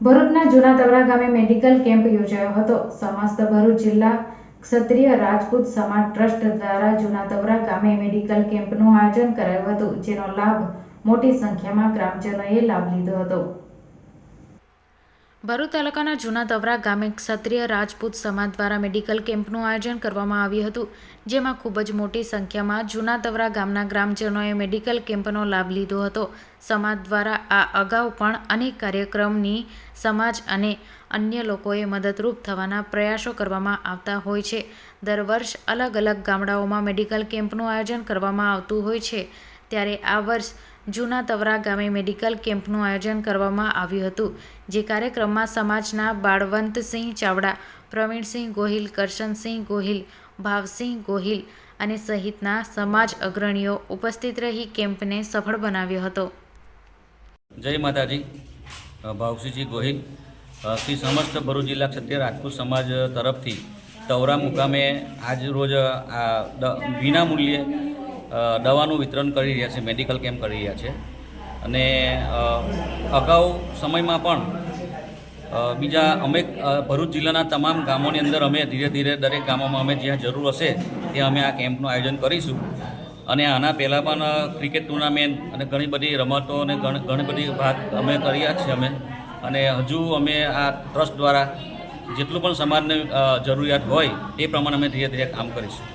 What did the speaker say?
ભરૂચના જૂના તવરા ગામે મેડિકલ કેમ્પ યોજાયો હતો. સમસ્ત ભરૂચ જિલ્લા ક્ષત્રિય રાજપૂત સમાજ ટ્રસ્ટ દ્વારા જૂના તવરા ગામે મેડિકલ કેમ્પનું આયોજન કરાયું હતું, જેનો લાભ મોટી સંખ્યામાં ગ્રામજનોએ લાભ લીધો હતો. ભરૂચ તાલુકાના જૂના દવરા ગામે ક્ષત્રિય રાજપૂત સમાજ દ્વારા મેડિકલ કેમ્પનું આયોજન કરવામાં આવ્યું હતું, જેમાં ખૂબ જ મોટી સંખ્યામાં જૂના તવરા ગામના ગ્રામજનોએ મેડિકલ કેમ્પનો લાભ લીધો હતો. સમાજ દ્વારા આ અગાઉ પણ અનેક કાર્યક્રમની સમાજ અને અન્ય લોકોએ મદદરૂપ થવાના પ્રયાસો કરવામાં આવતા હોય છે. દર વર્ષ અલગ અલગ ગામડાઓમાં મેડિકલ કેમ્પનું આયોજન કરવામાં આવતું હોય છે. ત્યારે આ વર્ષ જૂના તવરા ગામે મેડિકલ કેમ્પનું આયોજન કરવામાં આવ્યું હતું, જે કાર્યક્રમમાં સમાજના બાળવંતસિંહ ચાવડા, પ્રવીણસિંહ ગોહિલ, કરશનસિંહ ગોહિલ, ભાવસિંહ ગોહિલ અને સહિતના સમાજ અગ્રણીઓ ઉપસ્થિત રહી કેમ્પને સફળ બનાવ્યો હતો. જય માતાજી. ભાવસિંહજી ગોહિલ. શ્રી સમસ્ત ભરૂચ જિલ્લા ક્ષત્રિય રાજપૂત સમાજ તરફથી તવરા મુકામે આજ રોજ આ વિના મૂલ્યે દવાનું વિતરણ કરી રહ્યા છે મેડિકલ કેમ્પ કરી રહ્યા છે. અને અગાઉ સમયમાં પણ બીજા અમે ભરૂચ જિલ્લાના તમામ ગામોની અંદર અમે ધીરે ધીરે દરેક ગામોમાં અમે જ્યાં જરૂર હશે, ત્યાં અમે આ કેમ્પનું આયોજન કરીશું. અને આના પહેલાં પણ ક્રિકેટ ટુર્નામેન્ટ અને ઘણી બધી રમતો અને ઘણી બધી ભાગ અમે કર્યા છે અમે. અને હજુ અમે આ ટ્રસ્ટ દ્વારા જેટલું પણ સમાજને જરૂરિયાત હોય, એ પ્રમાણે અમે ધીરે ધીરે કામ કરીશું.